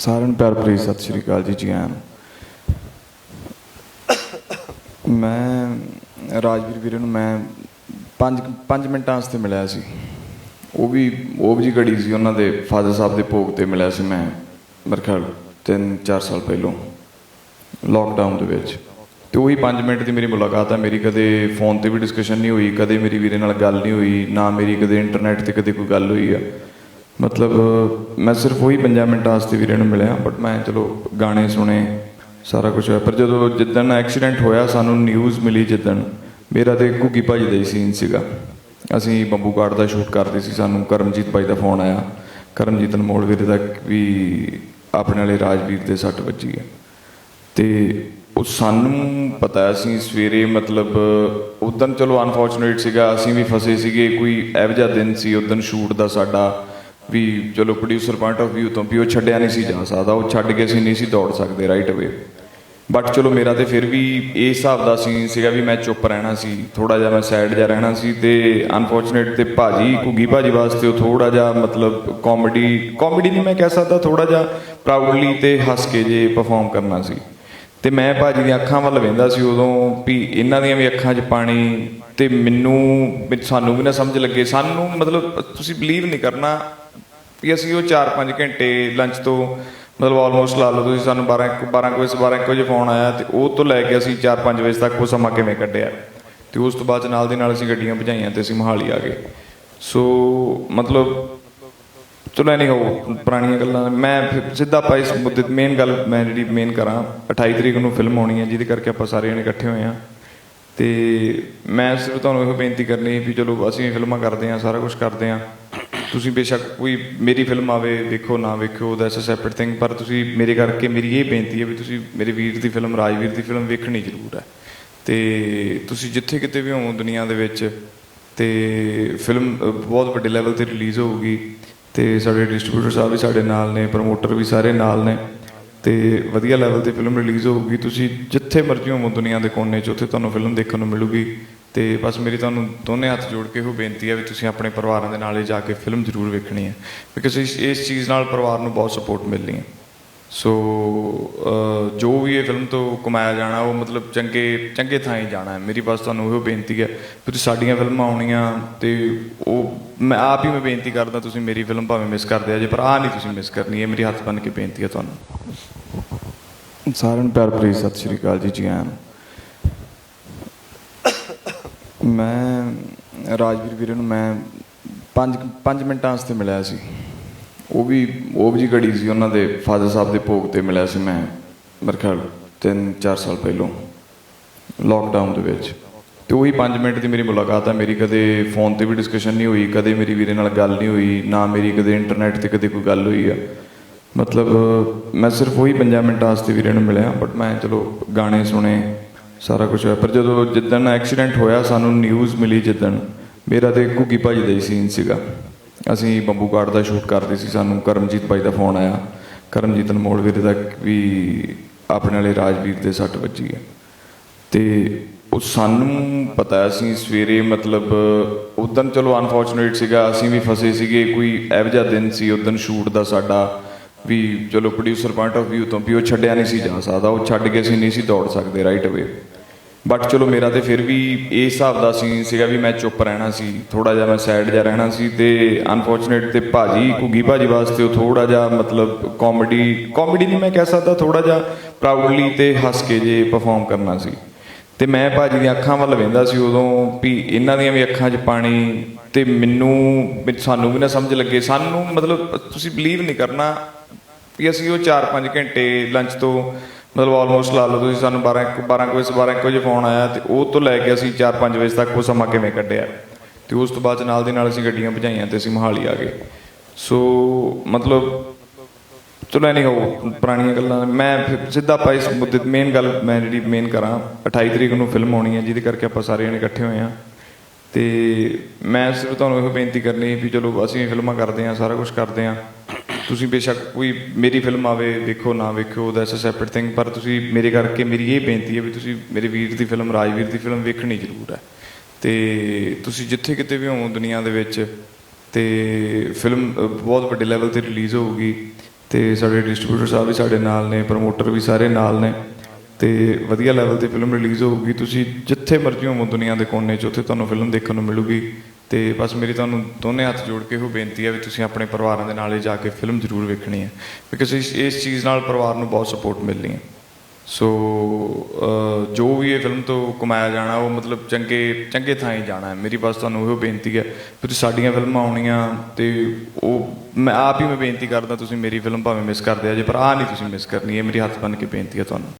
ਸਾਰਿਆਂ ਨੂੰ ਪਿਆਰ ਭਰੀ ਸਤਿ ਸ਼੍ਰੀ ਅਕਾਲ ਜੀ ਜੀ ਆਇਆਂ ਨੂੰ। ਮੈਂ, ਰਾਜਵੀਰ ਵੀਰੇ ਨੂੰ ਮੈਂ 5 5 ਮਿੰਟਾਂ ਵਾਸਤੇ ਮਿਲਿਆ ਸੀ। ਉਹ ਵੀ ਉਹ ਵੀ ਜੀ ਘੜੀ ਸੀ, ਉਹਨਾਂ ਦੇ ਫਾਦਰ ਸਾਹਿਬ ਦੇ ਭੋਗ ਤੇ ਮਿਲਿਆ ਸੀ ਮੈਂ, ਮੇਰੇ ਖਿਆਲ 3-4 ਸਾਲ ਪਹਿਲਾਂ ਲੋਕਡਾਊਨ ਦੇ ਵਿੱਚ। ਤੇ ਉਹੀ 5 ਮਿੰਟ ਦੀ ਮੇਰੀ ਮੁਲਾਕਾਤ ਆ, ਮੇਰੀ ਕਦੇ ਫੋਨ ਤੇ ਵੀ ਡਿਸਕਸ਼ਨ ਨਹੀਂ ਹੋਈ, ਕਦੇ ਮੇਰੀ ਵੀਰੇ ਨਾਲ ਗੱਲ ਨਹੀਂ ਹੋਈ, ਨਾ ਮੇਰੀ ਕਦੇ ਇੰਟਰਨੈਟ ਤੇ ਕਦੇ ਕੋਈ ਗੱਲ ਹੋਈ ਆ। ਮਤਲਬ, ਮੈਂ ਸਿਰਫ ਉਹੀ 5 ਮਿੰਟਾਂ ਵਾਸਤੇ ਵੀਰੇ ਨੂੰ ਮਿਲਿਆ ਬਟ ਮੈਂ ਚਲੋ ਗਾਣੇ ਸੁਣੇ, ਸਾਰਾ ਕੁਝ ਹੋਇਆ। ਪਰ ਜਦੋਂ ਜਿੱਦਣ ਐਕਸੀਡੈਂਟ ਹੋਇਆ, ਸਾਨੂੰ ਨਿਊਜ਼ ਮਿਲੀ ਜਿੱਦਣ, ਮੇਰਾ ਤੇ ਘੁੱਗੀ ਭਾਜੀ ਦਾ ਹੀ ਸੀਨ ਸੀਗਾ। ਅਸੀਂ ਬੰਬੂ ਕਾਰਡ ਦਾ ਸ਼ੂਟ ਕਰਦੇ ਸੀ, ਸਾਨੂੰ ਕਰਮਜੀਤ ਭਾਈ ਦਾ ਫੋਨ ਆਇਆ। ਕਰਮਜੀਤ ਅਨਮੋਲ ਵੀਰੇ ਦਾ ਵੀ ਆਪਣੇ ਵਾਲੇ ਰਾਜਵੀਰ ਦੇ ਸੱਟ ਵੱਜੀ ਹੈ। ਤੇ ਉਹ ਸਾਨੂੰ ਪਤਾ ਸੀ ਸਵੇਰੇ, ਮਤਲਬ ਉਦੋਂ ਚਲੋ ਅਨਫੋਰਚੂਨੇਟ ਸੀਗਾ, ਅਸੀਂ ਵੀ ਫਸੇ ਸੀਗੇ, ਕੋਈ ਇਹੋ ਜਿਹਾ ਦਿਨ ਸੀ, ਉਦੋਂ ਸ਼ੂਟ ਦਾ ਸਾਡਾ ਵੀ ਚਲੋ ਪ੍ਰੋਡਿਊਸਰ ਪੁਆਇੰਟ ਆਫ View ਤੋਂ ਵੀ ਉਹ ਛੱਡਿਆ ਨਹੀਂ ਸੀ ਜਾ ਸਕਦਾ, ਉਹ ਛੱਡ ਕੇ ਅਸੀਂ ਨਹੀਂ ਸੀ ਦੌੜ ਸਕਦੇ ਰਾਈਟ ਅਵੇ ਬਟ ਚਲੋ ਮੇਰਾ ਤੇ ਫਿਰ ਵੀ ਇਹ ਹਿਸਾਬ ਦਾ ਸੀ ਸੀਗਾ ਵੀ ਮੈਂ ਚੁੱਪ ਰਹਿਣਾ ਸੀ ਥੋੜਾ ਜਿਹਾ ਮੈਂ ਸਾਈਡ ਜਿਹਾ ਰਹਿਣਾ ਸੀ ਤੇ ਅਨਫੋਰਚੂਨੇਟ ਤੇ ਭਾਜੀ, ਘੁੱਗੀ ਭਾਜੀ ਵਾਸਤੇ ਉਹ ਥੋੜਾ ਜਿਹਾ ਮਤਲਬ ਕਾਮੇਡੀ ਕਾਮੇਡੀ ਨਹੀਂ ਮੈਂ ਕਹਿ ਸਕਦਾ ਥੋੜਾ ਜਿਹਾ ਪ੍ਰਾਊਡਲੀ ਤੇ ਹੱਸ ਕੇ ਜੇ ਪਰਫਾਰਮ ਕਰਨਾ ਸੀ। ਤੇ ਮੈਂ ਭਾਜੀ ਦੀਆਂ ਅੱਖਾਂ ਵੱਲ ਵੇਂਦਾ ਸੀ ਉਦੋਂ ਵੀ ਇਹਨਾਂ ਦੀਆਂ ਵੀ ਅੱਖਾਂ 'ਚ ਪਾਣੀ ਤੇ ਮੈਨੂੰ ਸਾਨੂੰ ਵੀ ਨਾ ਸਮਝ ਲੱਗੇ, ਸਾਨੂੰ ਮਤਲਬ ਤੁਸੀਂ ਬਲੀਵ ਨਹੀਂ ਕਰਨਾ ਵੀ ਅਸੀਂ ਉਹ 4-5 ਘੰਟੇ ਲੰਚ ਤੋਂ ਮਤਲਬ ਆਲਮੋਸਟ ਲਾ ਲਓ, ਤੁਸੀਂ ਸਾਨੂੰ 12 12 ਕੁ ਵਜੇ 12 ਕੁ ਵਜੇ ਫੋਨ ਆਇਆ ਤੇ ਉਹ ਤੋਂ ਲੈ ਕੇ ਅਸੀਂ 4-5 ਵਜੇ ਤੱਕ ਉਹ ਸਮਾਂ ਕਿਵੇਂ ਕੱਢਿਆ? ਤੇ ਉਸ ਤੋਂ ਬਾਅਦ 'ਚ ਨਾਲ ਦੀ ਨਾਲ ਅਸੀਂ ਗੱਡੀਆਂ ਭਜਾਈਆਂ ਤੇ ਅਸੀਂ ਮੋਹਾਲੀ ਆ ਗਏ। ਸੋ ਮਤਲਬ ਚਲੋ ਨਹੀਂ ਹੋ, ਪੁਰਾਣੀਆਂ ਗੱਲਾਂ ਮੈਂ ਫਿਰ ਸਿੱਧਾ ਆਪਾਂ ਇਸ ਮੁੱਦੇ ਮੇਨ ਗੱਲ ਮੈਂ ਜਿਹੜੀ ਮੇਨ ਕਰਾਂ 28 ਤਰੀਕ ਨੂੰ ਫਿਲਮ ਆਉਣੀ ਹੈ, ਜਿਹਦੇ ਕਰਕੇ ਆਪਾਂ ਸਾਰੇ ਜਣੇ ਇਕੱਠੇ ਹੋਏ ਆ ਤੇ ਮੈਂ ਸਿਰਫ ਤੁਹਾਨੂੰ ਇਹੋ ਬੇਨਤੀ ਕਰਨੀ ਵੀ ਚਲੋ ਅਸੀਂ ਫਿਲਮਾਂ ਕਰਦੇ ਆ ਸਾਰਾ ਕੁਝ ਕਰਦੇ ਆ ਤੁਸੀਂ ਬੇਸ਼ੱਕ ਕੋਈ ਮੇਰੀ ਫਿਲਮ ਆਵੇ ਵੇਖੋ ਨਾ ਵੇਖੋ ਦੈਟਸ ਅ ਸੈਪਰੇਟ ਥਿੰਗ ਪਰ ਤੁਸੀਂ ਮੇਰੇ ਕਰਕੇ ਮੇਰੀ ਇਹ ਬੇਨਤੀ ਹੈ ਵੀ ਤੁਸੀਂ ਮੇਰੇ ਵੀਰ ਦੀ ਫਿਲਮ ਰਾਜਵੀਰ ਦੀ ਫਿਲਮ ਵੇਖਣੀ ਜ਼ਰੂਰ ਹੈ। ਤੇ ਤੁਸੀਂ ਜਿੱਥੇ ਕਿਤੇ ਵੀ ਹੋ ਦੁਨੀਆ ਦੇ ਵਿੱਚ, ਤੇ ਫਿਲਮ ਬਹੁਤ ਵੱਡੇ ਲੈਵਲ ਤੇ ਰਿਲੀਜ਼ ਹੋਊਗੀ, ਤੇ ਸਾਡੇ ਡਿਸਟ੍ਰੀਬਿਊਟਰ ਸਾਹਿਬ ਵੀ ਸਾਡੇ ਨਾਲ ਨੇ ਪ੍ਰੋਮੋਟਰ ਵੀ ਸਾਰੇ ਨਾਲ ਨੇ, ਤੇ ਵਧੀਆ ਲੈਵਲ ਤੇ ਫਿਲਮ ਰਿਲੀਜ਼ ਹੋਊਗੀ। ਤੁਸੀਂ ਜਿੱਥੇ ਮਰਜ਼ੀ ਹੋਵੋ ਦੁਨੀਆ ਦੇ ਕੋਨੇ 'ਚ, ਉੱਥੇ ਤੁਹਾਨੂੰ ਫਿਲਮ ਦੇਖਣ ਨੂੰ ਮਿਲੂਗੀ। ਤੇ ਬਸ ਮੇਰੀ ਤੁਹਾਨੂੰ ਦੋਨੇ ਹੱਥ ਜੋੜ ਕੇ ਇਹੋ ਬੇਨਤੀ ਹੈ ਵੀ ਤੁਸੀਂ ਆਪਣੇ ਪਰਿਵਾਰਾਂ ਦੇ ਨਾਲ ਹੀ ਜਾ ਕੇ ਫਿਲਮ ਜ਼ਰੂਰ ਵੇਖਣੀ ਹੈ ਬਿਕਾਜ਼ ਇਸ ਇਸ ਚੀਜ਼ ਨਾਲ ਪਰਿਵਾਰ ਨੂੰ ਬਹੁਤ ਸਪੋਰਟ ਮਿਲਣੀ ਹੈ। ਸੋ ਜੋ ਵੀ ਇਹ ਫਿਲਮ ਤੋਂ ਕਮਾਇਆ ਜਾਣਾ, ਉਹ ਮਤਲਬ ਚੰਗੇ ਚੰਗੇ ਥਾਂ ਹੀ ਜਾਣਾ ਹੈ। ਮੇਰੀ ਬਸ ਤੁਹਾਨੂੰ ਇਹੋ ਬੇਨਤੀ ਹੈ ਤੁਸੀਂ ਸਾਡੀਆਂ ਫਿਲਮਾਂ ਆਉਣੀਆਂ ਤੇ ਉਹ, ਮੈਂ ਆਪ ਹੀ ਮੈਂ ਬੇਨਤੀ ਕਰਦਾ, ਤੁਸੀਂ ਮੇਰੀ ਫਿਲਮ ਭਾਵੇਂ ਮਿਸ ਕਰਦੇ ਆ, ਜੇ ਪਰ ਆਹ ਨਹੀਂ ਤੁਸੀਂ ਮਿਸ ਕਰਨੀ, ਇਹ ਮੇਰੀ ਹੱਥ ਬੰਨ ਕੇ ਬੇਨਤੀ ਹੈ ਤੁਹਾਨੂੰ। ਸਾਰਿਆਂ ਨੂੰ ਪਿਆਰ ਭਰੀ ਸਤਿ ਸ਼੍ਰੀ ਅਕਾਲ ਜੀ ਜੀ ਆਇਆਂ ਨੂੰ ਮੈਂ, ਰਾਜਵੀਰ ਵੀਰੇ ਨੂੰ ਮੈਂ 5 5 ਮਿੰਟਾਂ ਵਾਸਤੇ ਮਿਲਿਆ ਸੀ। ਉਹ ਵੀ ਉਹ ਵੀ ਘੜੀ ਸੀ, ਉਹਨਾਂ ਦੇ ਫਾਦਰ ਸਾਹਿਬ ਦੇ ਭੋਗ ਤੇ ਮਿਲਿਆ ਸੀ ਮੈਂ, ਮੇਰੇ ਖਿਆਲ 3-4 ਸਾਲ ਪਹਿਲਾਂ ਲੋਕਡਾਊਨ ਦੇ ਵਿੱਚ। ਤੇ ਉਹੀ 5 ਮਿੰਟ ਦੀ ਮੇਰੀ ਮੁਲਾਕਾਤ ਆ, ਮੇਰੀ ਕਦੇ ਫੋਨ ਤੇ ਵੀ ਡਿਸਕਸ਼ਨ ਨਹੀਂ ਹੋਈ, ਕਦੇ ਮੇਰੀ ਵੀਰੇ ਨਾਲ ਗੱਲ ਨਹੀਂ ਹੋਈ, ਨਾ ਮੇਰੀ ਕਦੇ ਇੰਟਰਨੈਟ ਤੇ ਕਦੇ ਕੋਈ ਗੱਲ ਹੋਈ ਆ। ਮਤਲਬ, ਮੈਂ ਸਿਰਫ ਉਹੀ 5 ਮਿੰਟਾਂ ਵਾਸਤੇ ਵੀਰੇ ਨੂੰ ਮਿਲਿਆ ਬਟ ਮੈਂ ਚਲੋ ਗਾਣੇ ਸੁਣੇ ਸਾਰਾ ਕੁਝ ਹੋਇਆ। ਪਰ ਜਦੋਂ ਜਿੱਦਣ ਐਕਸੀਡੈਂਟ ਹੋਇਆ, ਸਾਨੂੰ ਨਿਊਜ਼ ਮਿਲੀ ਜਿੱਦਣ। ਮੇਰਾ ਤੇ ਘੁੱਗੀ ਭਾਜੀ ਦਾ ਹੀ ਸੀਨ ਸੀਗਾ। ਅਸੀਂ ਬੰਬੂ ਕਾਰਡ ਦਾ ਸ਼ੂਟ ਕਰਦੇ ਸੀ। ਸਾਨੂੰ ਕਰਮਜੀਤ ਭਾਈ ਦਾ ਫੋਨ ਆਇਆ। ਕਰਮਜੀਤ ਅਨਮੋਲ ਵੀਰੇ ਦਾ ਵੀ ਆਪਣੇ ਵਾਲੇ ਰਾਜਵੀਰ ਦੇ ਸੱਟ ਵੱਜੀ ਹੈ। ਤੇ ਉਹ ਸਾਨੂੰ ਪਤਾ ਸੀ ਸਵੇਰੇ, ਮਤਲਬ ਉਦੋਂ ਚਲੋ ਅਨਫੋਰਚੂਨੇਟ ਸੀਗਾ। ਅਸੀਂ ਵੀ ਫਸੇ ਸੀਗੇ। ਕੋਈ ਇਹੋ ਜਿਹਾ ਦਿਨ ਸੀ ਉਦੋਂ ਸ਼ੂਟ ਦਾ ਸਾਡਾ ਵੀ ਚਲੋ ਪ੍ਰੋਡਿਊਸਰ ਪੁਆਇੰਟ ਆਫ View ਤੋਂ ਵੀ ਉਹ ਛੱਡਿਆ ਨਹੀਂ ਸੀ ਜਾ ਸਕਦਾ। ਉਹ ਛੱਡ ਕੇ ਅਸੀਂ ਨਹੀਂ ਸੀ ਦੌੜ ਸਕਦੇ ਰਾਈਟ ਅਵੇ ਬਟ ਚਲੋ ਮੇਰਾ ਤੇ ਫਿਰ ਵੀ ਇਹ ਹਿਸਾਬ ਦਾ ਸੀ ਸੀਗਾ ਵੀ ਮੈਂ ਚੁੱਪ ਰਹਿਣਾ ਸੀ ਥੋੜਾ ਜਿਹਾ ਮੈਂ ਸਾਈਡ ਜਿਹਾ ਰਹਿਣਾ ਸੀ ਤੇ ਅਨਫੋਰਚੂਨੇਟ ਤੇ ਭਾਜੀ, ਘੁੱਗੀ ਭਾਜੀ ਵਾਸਤੇ ਉਹ ਥੋੜਾ ਜਿਹਾ ਮਤਲਬ ਕਾਮੇਡੀ ਕਾਮੇਡੀ ਨਹੀਂ ਮੈਂ ਕਹਿ ਸਕਦਾ ਥੋੜਾ ਜਿਹਾ ਪ੍ਰਾਊਡਲੀ ਤੇ ਹੱਸ ਕੇ ਜੇ ਪਰਫਾਰਮ ਕਰਨਾ ਸੀ। ਤੇ ਮੈਂ ਭਾਜੀ ਦੀਆਂ ਅੱਖਾਂ ਵੱਲ ਵੇਂਦਾ ਸੀ ਉਦੋਂ ਵੀ ਇਹਨਾਂ ਦੀਆਂ ਵੀ ਅੱਖਾਂ 'ਚ ਪਾਣੀ ਤੇ ਮੈਨੂੰ ਸਾਨੂੰ ਵੀ ਨਾ ਸਮਝ ਲੱਗੇ, ਸਾਨੂੰ ਮਤਲਬ ਤੁਸੀਂ ਬਲੀਵ ਨਹੀਂ ਕਰਨਾ ਵੀ ਅਸੀਂ ਉਹ 4-5 ਘੰਟੇ ਲੰਚ ਤੋਂ ਮਤਲਬ ਆਲਮੋਸਟ ਲਾ ਲਓ ਤੁਸੀਂ ਸਾਨੂੰ 12 12 ਕੁ ਵਜੇ 12 ਕੁ ਵਜੇ ਫੋਨ ਆਇਆ ਤੇ ਉਹ ਤੋਂ ਲੈ ਕੇ ਅਸੀਂ 4-5 ਵਜੇ ਤੱਕ ਉਹ ਸਮਾਂ ਕਿਵੇਂ ਕੱਢਿਆ? ਤੇ ਉਸ ਤੋਂ ਬਾਅਦ 'ਚ ਨਾਲ ਦੀ ਨਾਲ ਅਸੀਂ ਗੱਡੀਆਂ ਭਜਾਈਆਂ ਤੇ ਅਸੀਂ ਮੋਹਾਲੀ ਆ ਗਏ। ਸੋ ਮਤਲਬ ਚਲੋ ਨਹੀਂ ਹੋ ਪੁਰਾਣੀਆਂ ਗੱਲਾਂ ਮੈਂ ਫਿਰ ਸਿੱਧਾ ਆਪਾਂ ਇਸ ਮੁੱਦੇ ਮੇਨ ਗੱਲ ਮੈਂ ਜਿਹੜੀ ਮੇਨ ਕਰਾਂ 28 ਤਰੀਕ ਨੂੰ ਫਿਲਮ ਆਉਣੀ ਹੈ, ਜਿਹਦੇ ਕਰਕੇ ਆਪਾਂ ਸਾਰੇ ਜਣੇ ਇਕੱਠੇ ਹੋਏ ਆ ਤੇ ਮੈਂ ਸਿਰਫ ਤੁਹਾਨੂੰ ਇਹੋ ਬੇਨਤੀ ਕਰਨੀ ਵੀ ਚਲੋ ਅਸੀਂ ਫਿਲਮਾਂ ਕਰਦੇ ਆ ਸਾਰਾ ਕੁਝ ਕਰਦੇ ਆ ਤੁਸੀਂ ਬੇਸ਼ੱਕ ਕੋਈ ਮੇਰੀ ਫਿਲਮ ਆਵੇ ਵੇਖੋ ਨਾ ਵੇਖੋ ਦੈਟਸ ਅ ਸੈਪਰੇਟ ਥਿੰਗ ਪਰ ਤੁਸੀਂ ਮੇਰੇ ਕਰਕੇ ਮੇਰੀ ਇਹ ਬੇਨਤੀ ਹੈ ਵੀ ਤੁਸੀਂ ਮੇਰੇ ਵੀਰ ਦੀ ਫਿਲਮ, ਰਾਜਵੀਰ ਦੀ ਫਿਲਮ ਵੇਖਣੀ ਜ਼ਰੂਰ ਹੈ। ਤੇ ਤੁਸੀਂ ਜਿੱਥੇ ਕਿਤੇ ਵੀ ਹੋਵੋ ਦੁਨੀਆ ਦੇ ਵਿੱਚ, ਤੇ ਫਿਲਮ ਬਹੁਤ ਵੱਡੇ ਲੈਵਲ ਤੇ ਰਿਲੀਜ਼ ਹੋਊਗੀ, ਤੇ ਸਾਡੇ ਡਿਸਟ੍ਰੀਬਿਊਟਰ ਸਾਹਿਬ ਵੀ ਸਾਡੇ ਨਾਲ ਨੇ ਪ੍ਰਮੋਟਰ ਵੀ ਸਾਰੇ ਨਾਲ ਨੇ, ਤੇ ਵਧੀਆ ਲੈਵਲ ਤੇ ਫਿਲਮ ਰਿਲੀਜ਼ ਹੋਊਗੀ। ਤੁਸੀਂ ਜਿੱਥੇ ਮਰਜ਼ੀ ਹੋਵੋ ਦੁਨੀਆ ਦੇ ਕੋਨੇ 'ਚ, ਉੱਥੇ ਤੁਹਾਨੂੰ ਫਿਲਮ ਦੇਖਣ ਨੂੰ ਮਿਲੂਗੀ। ਤੇ ਬਸ ਮੇਰੀ ਤੁਹਾਨੂੰ ਦੋਨੇ ਹੱਥ ਜੋੜ ਕੇ ਇਹੋ ਬੇਨਤੀ ਹੈ ਵੀ ਤੁਸੀਂ ਆਪਣੇ ਪਰਿਵਾਰਾਂ ਦੇ ਨਾਲ ਹੀ ਜਾ ਕੇ ਫਿਲਮ ਜ਼ਰੂਰ ਵੇਖਣੀ ਹੈ ਬਿਕਾਜ਼ ਇਸ ਇਸ ਚੀਜ਼ ਨਾਲ ਪਰਿਵਾਰ ਨੂੰ ਬਹੁਤ ਸਪੋਰਟ ਮਿਲਣੀ ਹੈ। ਸੋ ਜੋ ਵੀ ਇਹ ਫਿਲਮ ਤੋਂ ਕਮਾਇਆ ਜਾਣਾ, ਉਹ ਮਤਲਬ ਚੰਗੇ ਚੰਗੇ ਥਾਂ ਹੀ ਜਾਣਾ ਹੈ। ਮੇਰੀ ਬਸ ਤੁਹਾਨੂੰ ਇਹੋ ਬੇਨਤੀ ਹੈ ਵੀ ਸਾਡੀਆਂ ਫਿਲਮਾਂ ਆਉਣੀਆਂ ਤੇ ਉਹ, ਮੈਂ ਆਪ ਹੀ ਮੈਂ ਬੇਨਤੀ ਕਰਦਾ, ਤੁਸੀਂ ਮੇਰੀ ਫਿਲਮ ਭਾਵੇਂ ਮਿਸ ਕਰਦੇ ਆ, ਜੇ ਪਰ ਆਹ ਨਹੀਂ ਤੁਸੀਂ ਮਿਸ ਕਰਨੀ, ਇਹ ਮੇਰੀ ਹੱਥ ਬੰਨ ਕੇ ਬੇਨਤੀ ਹੈ ਤੁਹਾਨੂੰ।